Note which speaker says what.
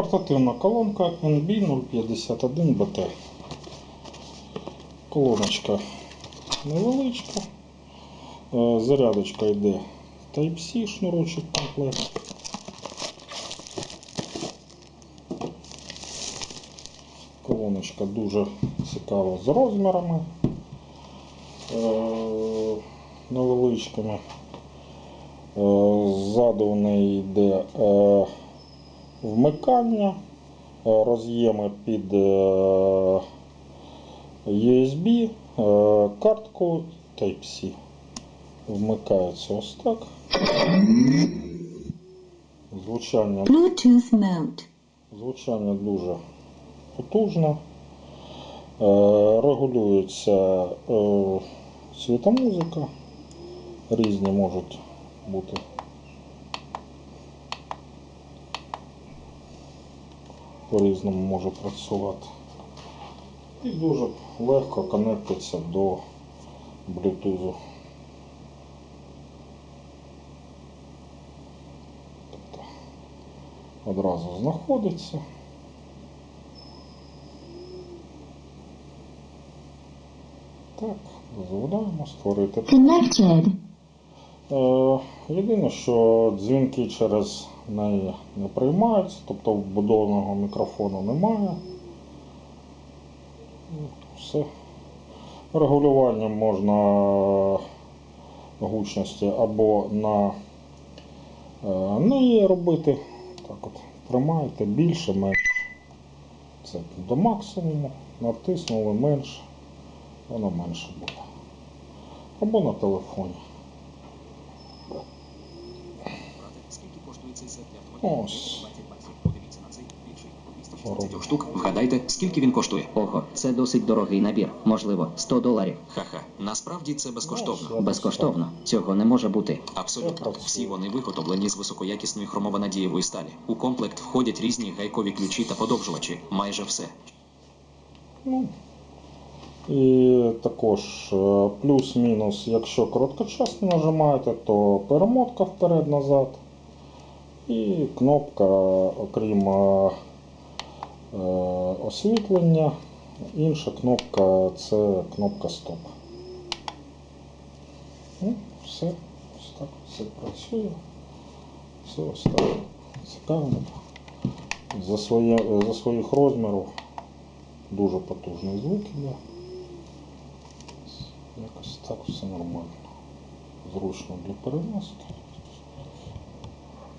Speaker 1: Портативна колонка NB051BT. Колоночка невеличка. Е, Зарядочка йде Type-C, шнурочок комплект. Колоночка дуже цікава з розмірами е, невеличкими. Е, Ззаду в неї йде вмикання, е, роз'єми під е, USB, е, картку Type-C. Вмикається ось так. Звучання
Speaker 2: Bluetooth mode.
Speaker 1: Звучання дуже потужне. Регулюється світомузика. Різні можуть бути. По-різному може працювати. І дуже легко конектиться до Bluetooth. Тобто одразу знаходиться. Так, дозволяємо створити.
Speaker 2: Connected.
Speaker 1: Е, Єдине, що дзвінки через неї не приймаються, тобто вбудованого мікрофону немає. Ну, Все. Регулювання можна гучності або на е, неї робити. Так от, тримаєте більше, менше. Це до максимуму. Натиснули менше, воно менше буде. Або на телефоні.
Speaker 3: Скільки коштує цей сет для автомобіля?
Speaker 1: Ось.
Speaker 3: 20. Подивіться на цей більший. Штук. Вгадайте, скільки він коштує?
Speaker 4: Ого, це досить дорогий набір. Можливо, 100 доларів.
Speaker 3: Ха-ха. Насправді це безкоштовно.
Speaker 4: Безкоштовно. Цього не може бути.
Speaker 3: Абсолютно. Всі вони виготовлені з високоякісної хромованадієвої сталі. У комплект входять різні гайкові ключі та подовжувачі. Майже все.
Speaker 1: Ну, і також е, плюс-мінус, якщо короткочасно нажимаєте, то перемотка вперед-назад. І кнопка, окрім е, е, освітлення, інша кнопка це кнопка стоп. Ну, все, ось так все працює. Все ось так. Цікаво. За, своє, за своїх розмірів дуже потужний звук іде. Якось так все нормально. Зручно для переноски.